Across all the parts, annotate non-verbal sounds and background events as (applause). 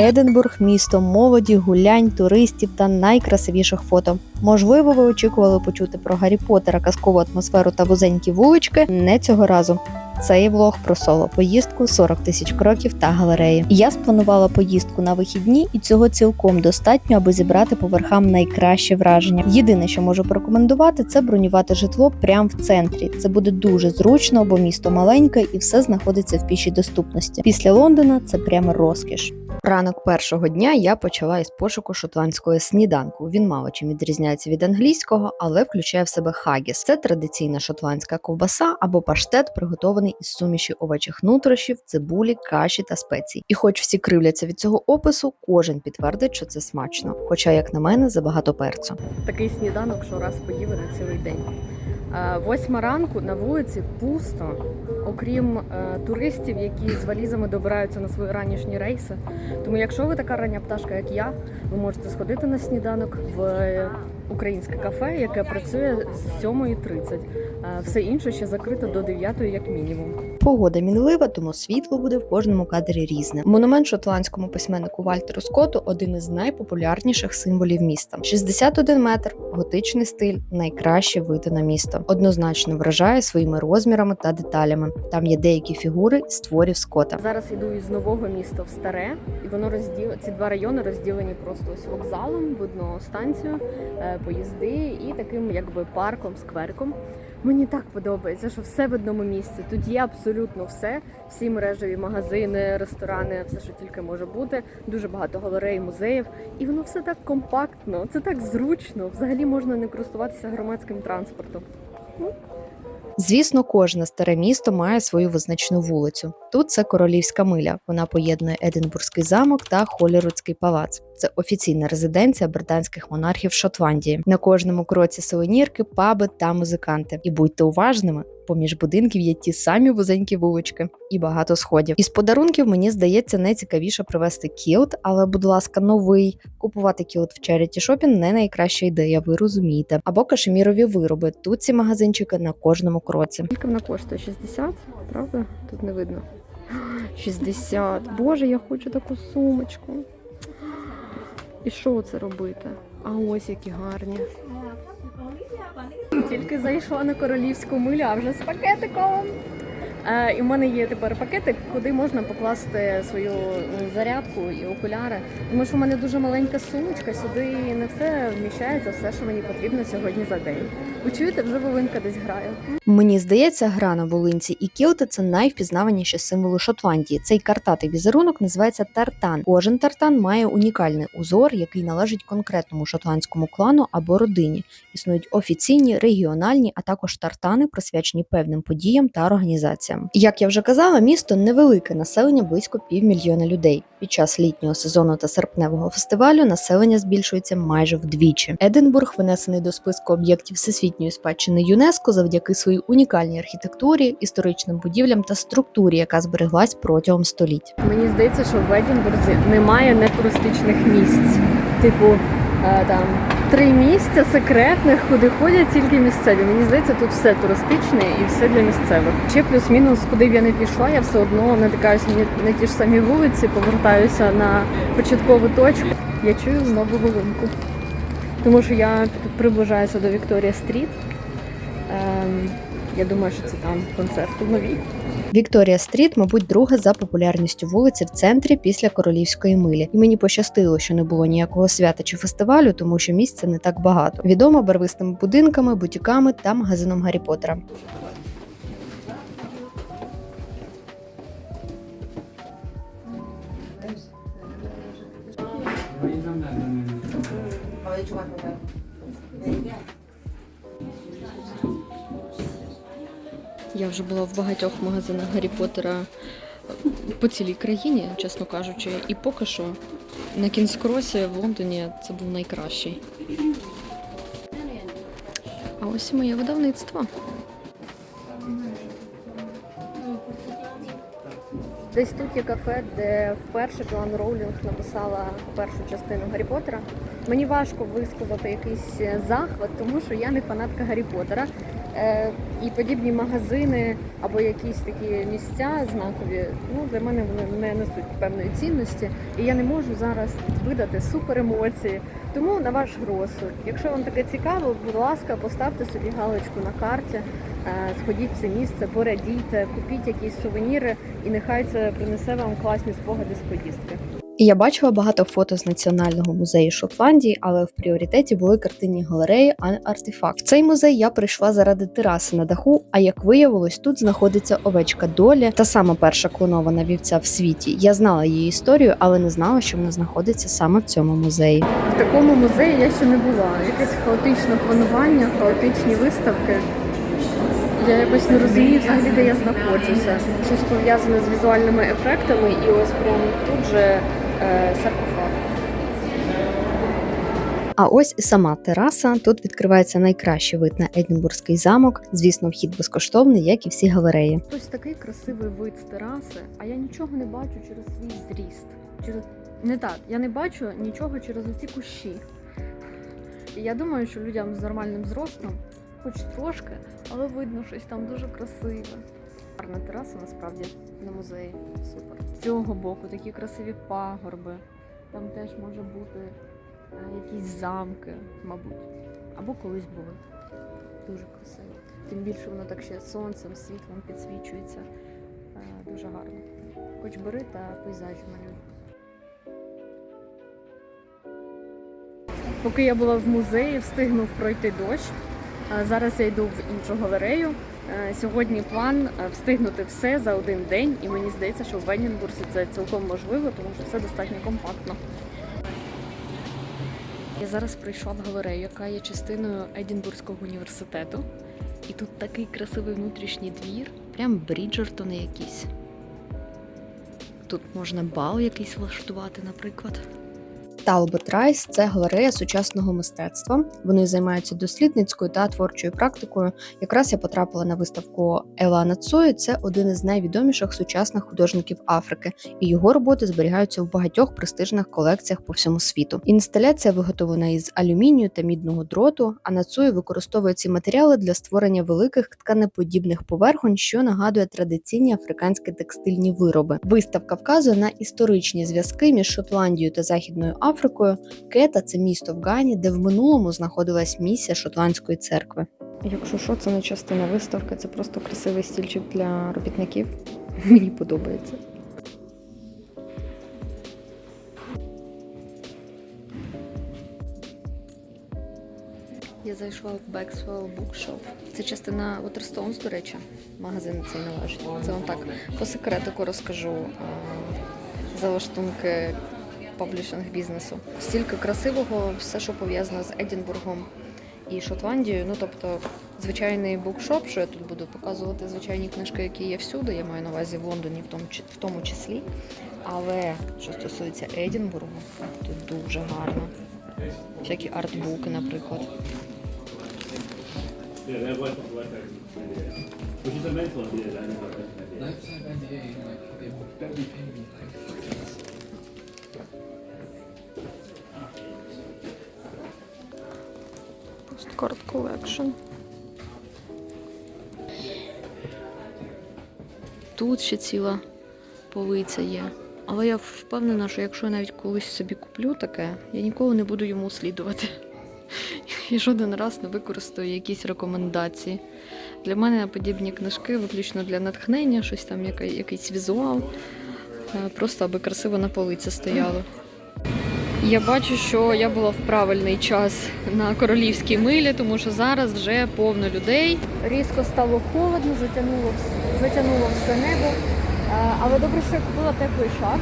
Единбург місто молоді, гулянь, туристів та найкрасивіших фото. Можливо, ви очікували почути про Гаррі Поттера, казкову атмосферу та вузенькі вулички. Не цього разу. Це є влог про соло поїздку, 40 тисяч кроків та галереї. Я спланувала поїздку на вихідні, і цього цілком достатньо, аби зібрати по верхам найкраще враження. Єдине, що можу порекомендувати, це бронювати житло прямо в центрі. Це буде дуже зручно, бо місто маленьке і все знаходиться в пішій доступності. Після Лондона це прямо розкіш. Ранок першого дня я почала із пошуку шотландського сніданку. Він мало чим відрізняється від англійського, але включає в себе хагіс. Це традиційна шотландська ковбаса або паштет, приготований із суміші овечих нутрощів, цибулі, каші та спецій. І хоч всі кривляться від цього опису, кожен підтвердить, що це смачно. Хоча, як на мене, забагато перцю. такий сніданок, що раз поїли на цілий день. Е, Восьма ранку на вулиці пусто, окрім е, туристів, які з валізами добираються на свої ранішні рейси. Тому, якщо ви така рання пташка, як я, ви можете сходити на сніданок в е, українське кафе, яке працює з 7.30. Е, Все інше ще закрито до 9 як мінімум. Погода мінлива, тому світло буде в кожному кадрі різне. Монумент шотландському письменнику Вальтеру Скотту один із найпопулярніших символів міста. 61 метр, готичний стиль, найкраще види на місто. Однозначно вражає своїми розмірами та деталями. Там є деякі фігури з творів Скотта. Зараз йду із нового міста в старе, і воно розділ... ці два райони розділені просто ось вокзалом, видно станцію, е, поїзди і таким якби парком, скверком. Мені так подобається, що все в одному місці. Тут є абсолютно все. Всі мережеві магазини, ресторани, все, що тільки може бути. Дуже багато галерей, музеїв. І воно все так компактно, це так зручно. Взагалі можна не користуватися громадським транспортом. Звісно, кожне старе місто має свою визначну вулицю. Тут це королівська миля. Вона поєднує Единбурзький замок та Холірудський палац. Це офіційна резиденція британських монархів Шотландії. На кожному кроці сувенірки, паби та музиканти. І будьте уважними. Поміж будинків є ті самі вузенькі вулички і багато сходів. Із подарунків мені здається найцікавіше привезти кілт, але, будь ласка, новий. Купувати кілт в Charity Shopping не найкраща ідея, ви розумієте. Або кашемірові вироби. Тут ці магазинчики на кожному кроці. Скільки вона коштує? 60? Правда? Тут не видно. 60. Боже, я хочу таку сумочку. І що це робити? А ось які гарні. Тільки зайшла на королівську милю, а вже з пакетиком. Е, і в мене є тепер пакетик, куди можна покласти свою зарядку і окуляри. Тому що в мене дуже маленька сумочка, сюди не все вміщається, все, що мені потрібно сьогодні за день. Ви чуєте, вже волинка десь грає. Мені здається, гра на волинці і кілти це найвпізнаваніші символи Шотландії. Цей картатий візерунок називається тартан. Кожен тартан має унікальний узор, який належить конкретному шотландському клану або родині. Існують офіційні, регіональні, а також тартани, присвячені певним подіям та організаціям. Як я вже казала, місто невелике населення близько півмільйона людей. Під час літнього сезону та серпневого фестивалю населення збільшується майже вдвічі. Единбург винесений до списку об'єктів всесвітньої спадщини ЮНЕСКО завдяки своїй унікальній архітектурі, історичним будівлям та структурі, яка збереглась протягом століть. Мені здається, що в Едінбурзі немає нетуристичних місць. Типу, е, там три місця секретних, куди ходять тільки місцеві. Мені здається, тут все туристичне і все для місцевих. Чи плюс-мінус, куди б я не пішла, я все одно натикаюся на, ті ж самі вулиці, повертаюся на початкову точку. Я чую знову голинку. Тому що я приближаюся до Вікторія Стріт. Ем, я думаю, що це там концерт у новій. Вікторія Стріт, мабуть, друга за популярністю вулиці в центрі після королівської милі. І мені пощастило, що не було ніякого свята чи фестивалю, тому що місця не так багато. Відома барвистими будинками, бутіками та магазином Гаррі Поттера. Я вже була в багатьох магазинах Гаррі Поттера по цілій країні, чесно кажучи, і поки що на Кінскросі в Лондоні це був найкращий. А ось і моє видавництво. Десь тут є кафе, де вперше Джоан Роулінг написала першу частину Гаррі Поттера. Мені важко висказати якийсь захват, тому що я не фанатка Гаррі Поттера. Е, і подібні магазини або якісь такі місця знакові, ну для мене вони не несуть певної цінності, і я не можу зараз видати супер емоції. Тому на ваш розсуд, якщо вам таке цікаво, будь ласка, поставте собі галочку на карті, е, сходіть в це місце, порадійте, купіть якісь сувеніри, і нехай це принесе вам класні спогади з поїздки. І я бачила багато фото з національного музею Шотландії, але в пріоритеті були картинні галереї, а не артефакт. В цей музей я прийшла заради тераси на даху. А як виявилось, тут знаходиться овечка Долі, та сама перша клонована вівця в світі. Я знала її історію, але не знала, що вона знаходиться саме в цьому музеї. В такому музеї я ще не була. Якесь хаотичне планування, хаотичні виставки. Я якось не розумію взагалі, де я знаходжуся. Щось пов'язане з візуальними ефектами, і ось прямо тут же саркофаг. А ось і сама тераса. Тут відкривається найкращий вид на Единбурзький замок. Звісно, вхід безкоштовний, як і всі галереї. Ось такий красивий вид з тераси, а я нічого не бачу через свій зріст. Через не так, я не бачу нічого через оці кущі. І я думаю, що людям з нормальним зростом, хоч трошки, але видно щось там дуже красиве. Гарна тераса насправді на музеї. Супер. З цього боку такі красиві пагорби. Там теж може бути е, якісь замки, мабуть. Або колись були. Дуже красиво. Тим більше воно так ще сонцем, світлом підсвічується. Е, Дуже гарно. Хоч бери та пейзажі малюй. Поки я була в музеї, встигнув пройти дощ. Зараз я йду в іншу галерею. Е, Сьогодні план е, встигнути все за один день, і мені здається, що в Веннінбурзі це цілком можливо, тому що все достатньо компактно. Я зараз прийшла в галерею, яка є частиною Едінбурзького університету. І тут такий красивий внутрішній двір, прям Бріджертони якісь. Тут можна бал якийсь влаштувати, наприклад. Талбот Райс це галерея сучасного мистецтва. Вони займаються дослідницькою та творчою практикою. Якраз я потрапила на виставку Елана Цою. Це один із найвідоміших сучасних художників Африки, і його роботи зберігаються в багатьох престижних колекціях по всьому світу. Інсталяція виготовлена із алюмінію та мідного дроту. А Нацуї використовує ці матеріали для створення великих тканеподібних поверхонь, що нагадує традиційні африканські текстильні вироби. Виставка вказує на історичні зв'язки між Шотландією та Західною Африкою. Кета це місто в Гані, де в минулому знаходилась місія шотландської церкви. Якщо що, це не частина виставки, це просто красивий стільчик для робітників. (laughs) Мені подобається. Я зайшла в Maxwell Bookshop. Це частина Waterstones, до речі. Магазин цей належить. Це вам так по секретику розкажу залаштунки паблішинг бізнесу. Стільки красивого, все, що пов'язано з Едінбургом і Шотландією. Ну тобто, звичайний букшоп, що я тут буду показувати звичайні книжки, які є всюди. Я маю на увазі в Лондоні, в тому, в тому числі. Але що стосується Едінбургу, тут дуже гарно. Всякі артбуки, наприклад. Which is a mental idea, that Посткарт колекшн. Тут ще ціла полиця є. Але я впевнена, що якщо я навіть колись собі куплю таке, я ніколи не буду йому слідувати. (laughs) І жоден раз не використаю якісь рекомендації. Для мене подібні книжки виключно для натхнення, щось там, якийсь візуал, е, просто аби красиво на полиці стояло. Я бачу, що я була в правильний час на королівській милі, тому що зараз вже повно людей. Різко стало холодно, затягнуло, затягнуло все небо. Е, Але добре, що я купила теплий шарф.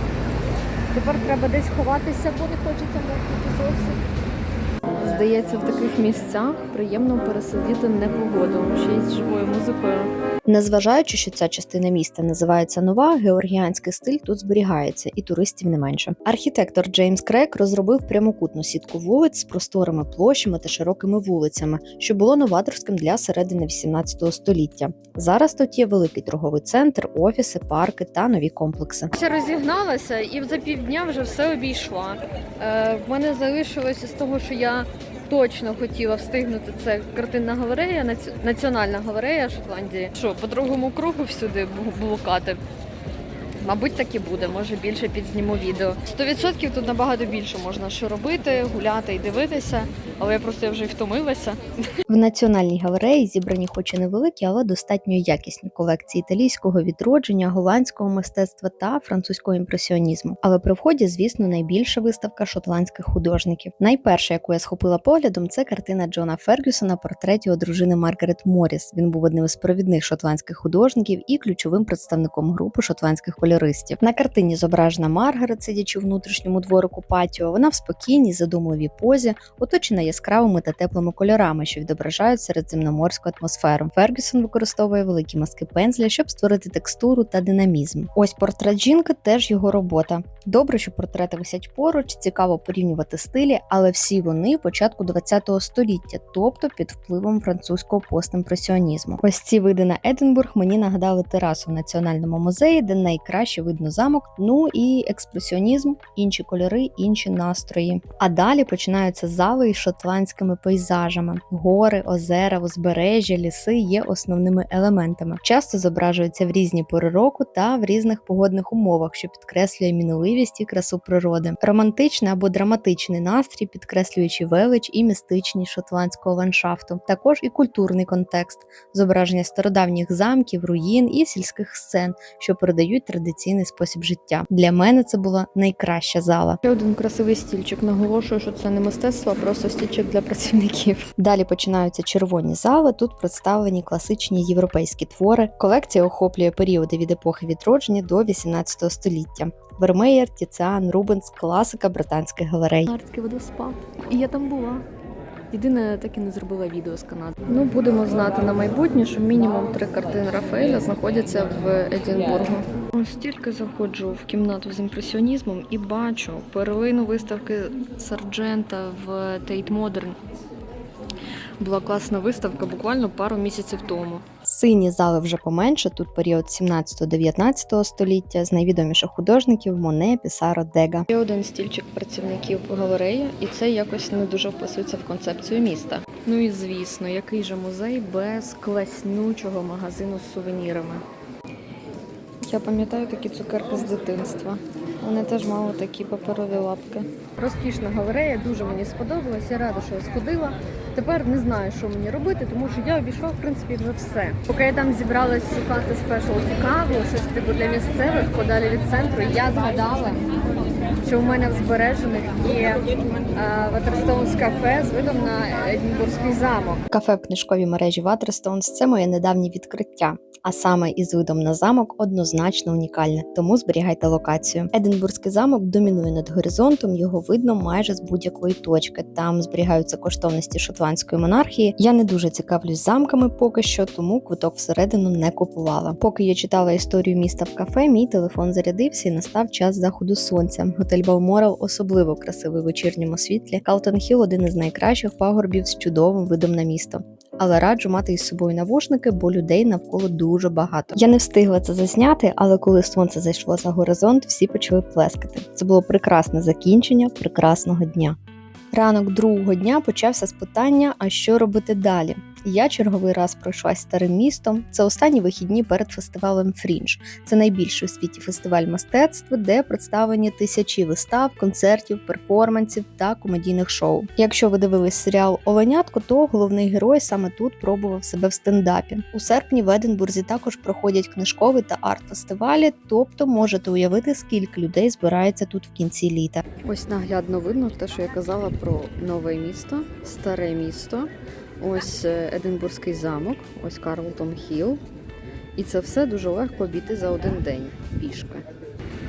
Тепер треба десь ховатися, бо не хочеться мокнути зовсім. Здається, в таких місцях приємно пересидіти непогоду, ще й з живою музикою. Незважаючи, що ця частина міста називається нова, георгіанський стиль тут зберігається, і туристів не менше. Архітектор Джеймс Крек розробив прямокутну сітку вулиць з просторими площами та широкими вулицями, що було новаторським для середини 18 століття. Зараз тут є великий торговий центр, офіси, парки та нові комплекси. Я розігналася і за півдня вже все обійшла. Е, в мене залишилося з того, що я точно хотіла встигнути. Це картинна галерея, національна галерея Шотландії. Що, по другому кругу всюди блукати? Мабуть, так і буде. Може більше підзніму відео. 100% тут набагато більше можна що робити, гуляти і дивитися, але я просто вже втомилася. В національній галереї зібрані хоч і невеликі, але достатньо якісні колекції італійського відродження, голландського мистецтва та французького імпресіонізму. Але при вході, звісно, найбільша виставка шотландських художників. Найперша, яку я схопила поглядом, це картина Джона Фергюсона портрет його дружини Маргарет Моріс. Він був одним із провідних шотландських художників і ключовим представником групи шотландських кольористів. На картині зображена Маргарет, сидячи у внутрішньому дворику патіо. Вона в спокійній, задумливій позі, оточена яскравими та теплими кольорами, що відображають середземноморську атмосферу. Фергюсон використовує великі маски пензля, щоб створити текстуру та динамізм. Ось портрет жінки теж його робота. Добре, що портрети висять поруч, цікаво порівнювати стилі, але всі вони початку ХХ століття, тобто під впливом французького постімпресіонізму. Ось ці види на Единбург мені нагадали терасу в національному музеї, де найкраще видно замок. Ну і експресіонізм, інші кольори, інші настрої. А далі починаються зали із шотландськими пейзажами. Гори, озера, узбережжя, ліси є основними елементами. Часто зображуються в різні пори року та в різних погодних умовах, що підкреслює мінливість і красу природи. Романтичний або драматичний настрій, підкреслюючи велич і містичність шотландського ландшафту. Також і культурний контекст, зображення стародавніх замків, руїн і сільських сцен, що передають традиційний спосіб життя. Для мене це була найкраща зала. Ще один красивий стільчик. Наголошую, що це не мистецтво, а просто стільчик для працівників. Далі починаються червоні зали. Тут представлені класичні європейські твори. Колекція охоплює періоди від епохи відродження до 18 століття. Вермеєр, Тіціан, Рубенс, класика британських галерей. Гардський водоспад. І я там була. Єдине, так і не зробила відео з Канади. Ну, будемо знати на майбутнє, що мінімум три картини Рафаеля знаходяться в Едінбургу. Ось тільки заходжу в кімнату з імпресіонізмом і бачу перлину виставки Сарджента в Тейт Модерн. Була класна виставка буквально пару місяців тому. Сині зали вже поменше. Тут період 17-19 століття з найвідоміших художників Моне, Пісаро, Дега. Є один стільчик працівників галереї, і це якось не дуже вписується в концепцію міста. Ну і звісно, який же музей без класнючого магазину з сувенірами. Я пам'ятаю такі цукерки з дитинства. Вони теж мали такі паперові лапки. Розкішна галерея, дуже мені сподобалась. Я рада, що я сходила. Тепер не знаю, що мені робити, тому що я обійшла в принципі вже все. Поки я там зібралась шукати спешл каву, щось типу для місцевих подалі від центру, я згадала, що у мене в збережених є Ватерстоунс кафе з видом на Едінбурзький замок. Кафе в книжковій мережі Waterstones – це моє недавнє відкриття. А саме із видом на замок однозначно унікальне, тому зберігайте локацію. Единбурзький замок домінує над горизонтом, його видно майже з будь-якої точки. Там зберігаються коштовності шотландської монархії. Я не дуже цікавлюсь замками поки що, тому квиток всередину не купувала. Поки я читала історію міста в кафе, мій телефон зарядився і настав час заходу сонця. Готель Балморал особливо красивий в вечірньому світлі. Калтон Хіл один із найкращих пагорбів з чудовим видом на місто. Але раджу мати із собою навушники, бо людей навколо дуже багато. Я не встигла це засняти, але коли сонце зайшло за горизонт, всі почали плескати. Це було прекрасне закінчення прекрасного дня. Ранок другого дня почався з питання: а що робити далі? Я черговий раз пройшлась старим містом. Це останні вихідні перед фестивалем Фрінж. Це найбільший у світі фестиваль мистецтва, де представлені тисячі вистав, концертів, перформансів та комедійних шоу. Якщо ви дивились серіал Оленятко, то головний герой саме тут пробував себе в стендапі. У серпні в Единбурзі також проходять книжкові та арт-фестивалі, тобто можете уявити, скільки людей збирається тут в кінці літа. Ось наглядно видно те, що я казала про нове місто, старе місто. Ось е, Единбурзький замок, ось Карлтон Хіл. І це все дуже легко обійти за один день пішки.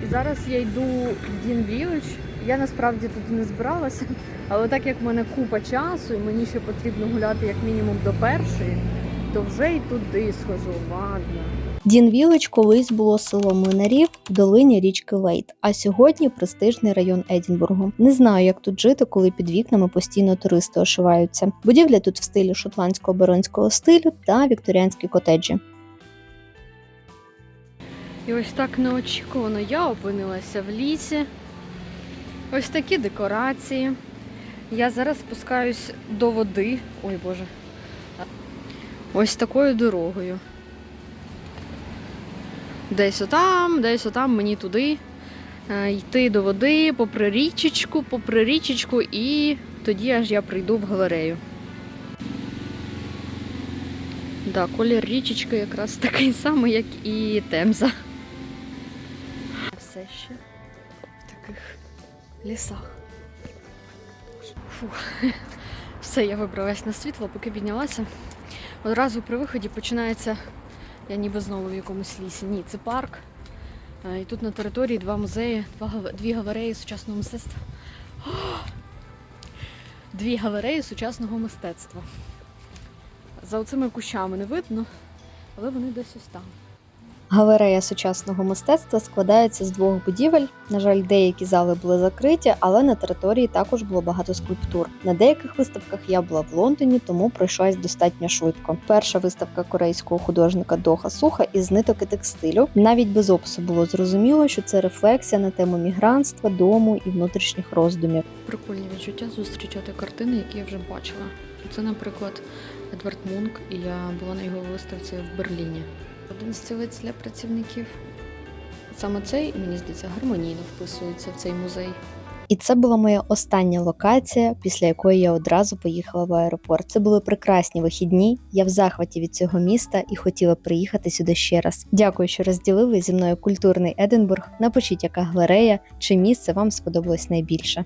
І зараз я йду в Дін Вілич. Я насправді туди не збиралася, але так як в мене купа часу і мені ще потрібно гуляти як мінімум до першої, то вже й туди схожу. Ладно. Дін Вілич колись було село млинарів в долині річки Лейт, а сьогодні престижний район Едінбургу. Не знаю, як тут жити, коли під вікнами постійно туристи ошиваються. Будівля тут в стилі шотландського баронського стилю та вікторіанські котеджі. І ось так неочікувано я опинилася в лісі. Ось такі декорації. Я зараз спускаюсь до води. Ой Боже. Ось такою дорогою. Десь отам, десь отам мені туди. е, Йти до води, попри річечку, попри річечку, і тоді аж я прийду в галерею. Да, колір річечки якраз (laughs) такий самий, як і Темза. Все ще в таких лісах. Фу. Все, я вибралась на світло, поки піднялася. Одразу при виході починається. Я ніби знову в якомусь лісі. Ні, це парк. Е, І тут на території два музеї, дві галереї сучасного мистецтва. (gasps) Дві галереї сучасного мистецтва. За оцими кущами не видно, але вони десь ось там. Галерея сучасного мистецтва складається з двох будівель. На жаль, деякі зали були закриті, але на території також було багато скульптур. На деяких виставках я була в Лондоні, тому пройшлась достатньо швидко. Перша виставка корейського художника Доха Суха із ниток і текстилю. Навіть без опису було зрозуміло, що це рефлексія на тему мігрантства, дому і внутрішніх роздумів. Прикольні відчуття зустрічати картини, які я вже бачила. Це, наприклад, Едвард Мунк, і я була на його виставці в Берліні. Один для працівників. Саме цей, мені здається, гармонійно вписується в цей музей. І це була моя остання локація, після якої я одразу поїхала в аеропорт. Це були прекрасні вихідні. Я в захваті від цього міста і хотіла приїхати сюди ще раз. Дякую, що розділили зі мною культурний Единбург. Напишіть, яка галерея чи місце вам сподобалось найбільше.